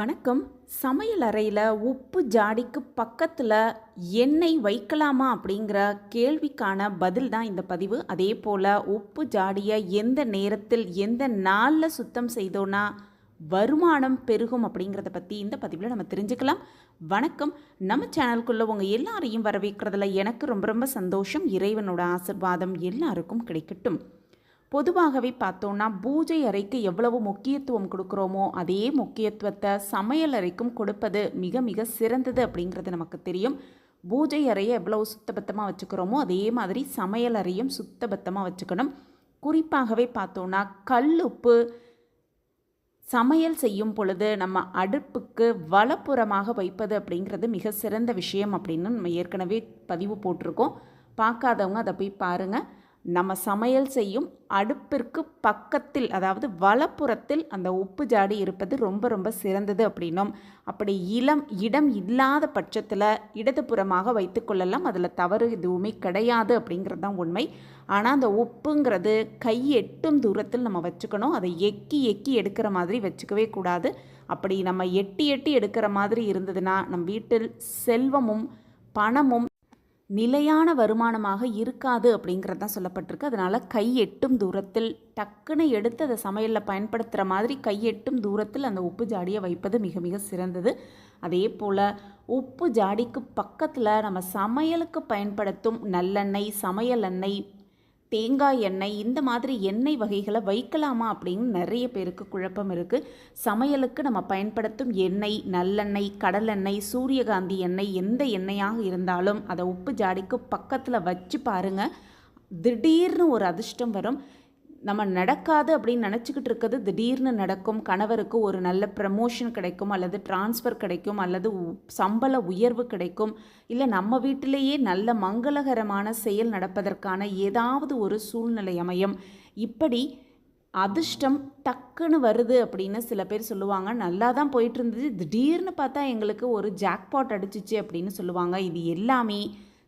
வணக்கம். சமையல் அறையில் உப்பு ஜாடிக்கு பக்கத்தில் எண்ணெய் வைக்கலாமா அப்படிங்கிற கேள்விக்கான பதில் தான் இந்த பதிவு. அதே போல் உப்பு ஜாடியை எந்த நேரத்தில் எந்த நாளில் சுத்தம் செய்தோன்னா வருமானம் பெருகும் அப்படிங்கிறத பற்றி இந்த பதிவில் நம்ம தெரிஞ்சுக்கலாம். வணக்கம். நம்ம சேனலுக்குள்ளே உங்கள் எல்லாரையும் வரவேற்கிறதுல எனக்கு ரொம்ப ரொம்ப சந்தோஷம். இறைவனோட ஆசிர்வாதம் எல்லாருக்கும் கிடைக்கட்டும். பொதுவாகவே பார்த்தோன்னா பூஜை அறைக்கு எவ்வளவு முக்கியத்துவம் கொடுக்குறோமோ அதே முக்கியத்துவத்தை சமையல் அறைக்கும் கொடுப்பது மிக மிக சிறந்தது அப்படிங்கிறது நமக்கு தெரியும். பூஜை அறையை எவ்வளவு சுத்தபத்தமாக வச்சுக்கிறோமோ அதே மாதிரி சமையல் அறையும் சுத்தபத்தமாக வச்சுக்கணும். குறிப்பாகவே பார்த்தோன்னா கல் உப்பு சமையல் செய்யும் பொழுது நம்ம அடுப்புக்கு வலப்புறமாக வைப்பது அப்படிங்கிறது மிக சிறந்த விஷயம் அப்படின்னு நம்ம ஏற்கனவே பதிவு போட்டிருக்கோம். பார்க்காதவங்க அதை போய் பாருங்கள் நம்ம சமையல் செய்யும் அடுப்பிற்கு பக்கத்தில் அதாவது வலப்புறத்தில் அந்த உப்பு ஜாடி இருப்பது ரொம்ப ரொம்ப சிறந்தது அப்படின்னும். அப்படி இளம் இடம் இல்லாத பட்சத்தில் இடதுபுறமாக வைத்துக்கொள்ளலாம் அதில் தவறு எதுவுமே கிடையாது அப்படிங்கிறது தான் உண்மை. ஆனால் அந்த உப்புங்கிறது கை எட்டும் தூரத்தில் நம்ம வச்சுக்கணும். அதை எக்கி எக்கி எடுக்கிற மாதிரி வச்சுக்கவே கூடாது. அப்படி நம்ம எட்டி எட்டி எடுக்கிற மாதிரி இருந்ததுன்னா நம் வீட்டில் செல்வமும் பணமும் நிலையான வருமானமாக இருக்காது அப்படிங்கிறது தான் சொல்லப்பட்டிருக்கு. அதனால் கை எட்டும் தூரத்தில் டக்குன்னு எடுத்து அதை சமையலில் பயன்படுத்துகிற மாதிரி கை எட்டும் தூரத்தில் அந்த உப்பு ஜாடியை வைப்பது மிக மிக சிறந்தது. அதே போல் உப்பு ஜாடிக்கு பக்கத்தில் நம்ம சமையலுக்கு பயன்படுத்தும் நல்லெண்ணெய் சமையல் எண்ணெய் தேங்காய் எண்ணெய் இந்த மாதிரி எண்ணெய் வகைகளை வைக்கலாமா அப்படின்னு நிறைய பேருக்கு குழப்பம் இருக்குது சமையலுக்கு நம்ம பயன்படுத்தும் எண்ணெய் நல்லெண்ணெய் கடலெண்ணெய் சூரியகாந்தி எண்ணெய் எந்த எண்ணெயாக இருந்தாலும் அதை உப்பு ஜாடிக்கு பக்கத்தில் வச்சு பாருங்கள் திடீர்னு ஒரு அதிர்ஷ்டம் வரும். நம்ம நடக்காது அப்படின்னு நினச்சிக்கிட்டு இருக்கிறது திடீர்னு நடக்கும். கணவருக்கு ஒரு நல்ல ப்ரமோஷன் கிடைக்கும் அல்லது டிரான்ஸ்ஃபர் கிடைக்கும் அல்லது சம்பள உயர்வு கிடைக்கும். இல்லை நம்ம வீட்டிலேயே நல்ல மங்களகரமான செயல் நடப்பதற்கான ஏதாவது ஒரு சூழ்நிலை அமையும். இப்படி அதிர்ஷ்டம் டக்குன்னு வருது அப்படின்னு சில பேர் சொல்லுவாங்க. நல்லா தான் போயிட்டு இருந்தது. திடீர்னு பார்த்தா எங்களுக்கு ஒரு ஜாக்பாட் அடிச்சிச்சு அப்படின்னு சொல்லுவாங்க. இது எல்லாமே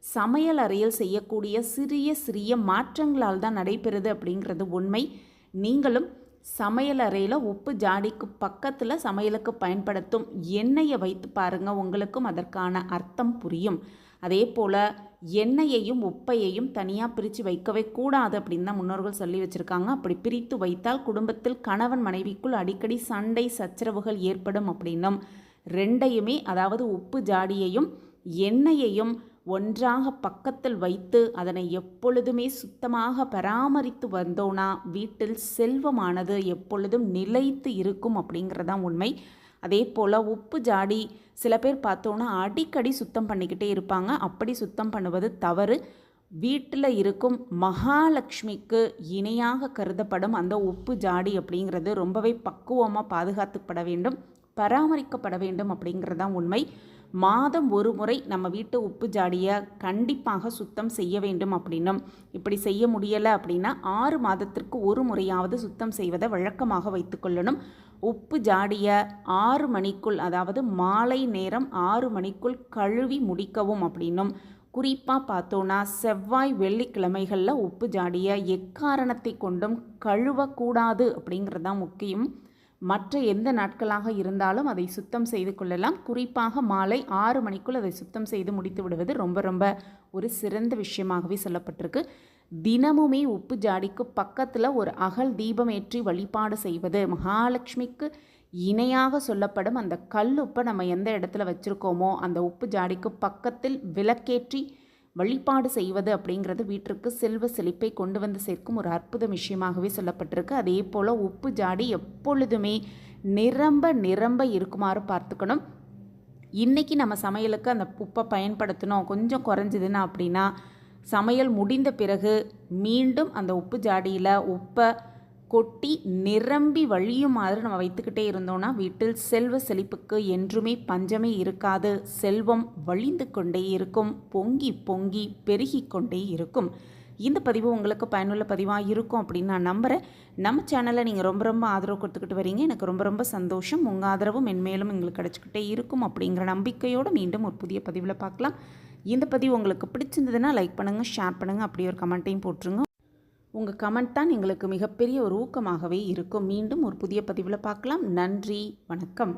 சமையல் அறையில் செய்யக்கூடிய சிறிய சிறிய மாற்றங்களால் தான் நடைபெறுது அப்படிங்கிறது உண்மை. நீங்களும் சமையல் அறையில் உப்பு ஜாடிக்கு பக்கத்தில் சமையலுக்கு பயன்படுத்தும் எண்ணெயை வைத்து பாருங்கள் உங்களுக்கும் அதற்கான அர்த்தம் புரியும். அதே போல் எண்ணெயையும் உப்பையையும் தனியாக பிரித்து வைக்கவே கூடாது அப்படின்னு தான் முன்னோர்கள் சொல்லி வச்சுருக்காங்க. அப்படி பிரித்து வைத்தால் குடும்பத்தில் கணவன் மனைவிக்குள் அடிக்கடி சண்டை சச்சரவுகள் ஏற்படும் அப்படின்னும். ரெண்டையுமே அதாவது உப்பு ஜாடியையும் எண்ணெயையும் ஒன்றாக பக்கத்தில் வைத்து அதனை எப்பொழுதுமே சுத்தமாக பராமரித்து வந்தோன்னா வீட்டில் செல்வமானது எப்பொழுதும் நிலைத்து இருக்கும் அப்படிங்கிறதான் உண்மை. அதே போல் உப்பு ஜாடி சில பேர் பார்த்தோன்னா அடிக்கடி சுத்தம் பண்ணிக்கிட்டே இருப்பாங்க. அப்படி சுத்தம் பண்ணுவது தவறு. வீட்டில் இருக்கும் மகாலட்சுமிக்கு இணையாக கருதப்படும் அந்த உப்பு ஜாடி அப்படிங்கிறது ரொம்பவே பக்குவமாக பாதுகாத்துப்பட வேண்டும் பராமரிக்கப்பட வேண்டும் அப்படிங்கிறதான் உண்மை. மாதம் ஒரு முறை நம்ம வீட்டு உப்பு ஜாடியை கண்டிப்பாக சுத்தம் செய்ய வேண்டும் அப்படின்னும். இப்படி செய்ய முடியலை அப்படின்னா ஆறு மாதத்திற்கு ஒரு முறையாவது சுத்தம் செய்வதை வழக்கமாக வைத்துக்கொள்ளணும் உப்பு ஜாடியை ஆறு மணிக்குள் அதாவது மாலை நேரம் ஆறு மணிக்குள் கழுவி முடிக்கவும் அப்படின்னும். குறிப்பாக பார்த்தோன்னா செவ்வாய் வெள்ளிக்கிழமைகளில் உப்பு ஜாடியை எக்காரணத்தை கொண்டும் கழுவக்கூடாது அப்படிங்கிறது தான் முக்கியம். மற்ற எந்த நாட்களாக இருந்தாலும் அதை சுத்தம் செய்து கொள்ளலாம். குறிப்பாக மாலை ஆறு மணிக்குள் அதை சுத்தம் செய்து முடித்து விடுவது ரொம்ப ரொம்ப ஒரு சிறந்த விஷயமாகவே சொல்லப்பட்டிருக்கு. தினமுமே உப்பு ஜாடிக்கு பக்கத்தில் ஒரு அகல் தீபம் ஏற்றி வழிபாடு செய்வது மகாலட்சுமிக்கு இணையாக சொல்லப்படும். அந்த கல் உப்பை நம்ம எந்த இடத்துல வச்சுருக்கோமோ அந்த உப்பு ஜாடிக்கு பக்கத்தில் விளக்கேற்றி வழிபாடு செய்வது அப்படிங்கிறது வீட்டிற்கு செல்வ செழிப்பை கொண்டு வந்து சேர்க்கும் ஒரு அற்புத விஷயமாகவே சொல்லப்பட்டிருக்கு. அதே போல் உப்பு ஜாடி எப்பொழுதுமே நிரம்ப நிரம்ப இருக்குமாறு பார்த்துக்கணும். இன்றைக்கி நம்ம சமையலுக்கு அந்த உப்பை பயன்படுத்தணும் கொஞ்சம் குறைஞ்சிதுன்னா அப்படின்னா சமையல் முடிந்த பிறகு மீண்டும் அந்த உப்பு ஜாடியில் உப்பை கொட்டி நிரம்பி வழியுமாறு நம்ம வைத்துக்கிட்டே இருந்தோம்னா வீட்டில் செல்வ செழிப்புக்கு என்றுமே பஞ்சமே இருக்காது. செல்வம் வழிந்து கொண்டே இருக்கும் பொங்கி பொங்கி பெருகி கொண்டே இருக்கும். இந்த பதிவு உங்களுக்கு பயனுள்ள பதிவாக இருக்கும் அப்படின்னு நான் நம்புகிறேன் நம்ம சேனலில் நீங்கள் ரொம்ப ரொம்ப ஆதரவு கொடுத்துக்கிட்டு வரீங்க. எனக்கு ரொம்ப ரொம்ப சந்தோஷம். உங்கள் ஆதரவும் மென்மேலும் எங்களுக்கு கிடச்சிக்கிட்டே இருக்கும் அப்படிங்கிற நம்பிக்கையோடு மீண்டும் ஒரு புதிய பதிவில் பார்க்கலாம். இந்த பதிவு உங்களுக்கு பிடிச்சிருந்ததுன்னா லைக் பண்ணுங்கள் ஷேர் பண்ணுங்கள் அப்படி ஒரு கமெண்ட்டையும் போட்டுருங்க. உங்கள் கமெண்ட் தான் எங்களுக்கு மிகப்பெரிய ஒரு ஊக்கமாகவே இருக்கும். மீண்டும் ஒரு புதிய பதிவில் பார்க்கலாம். நன்றி. வணக்கம்.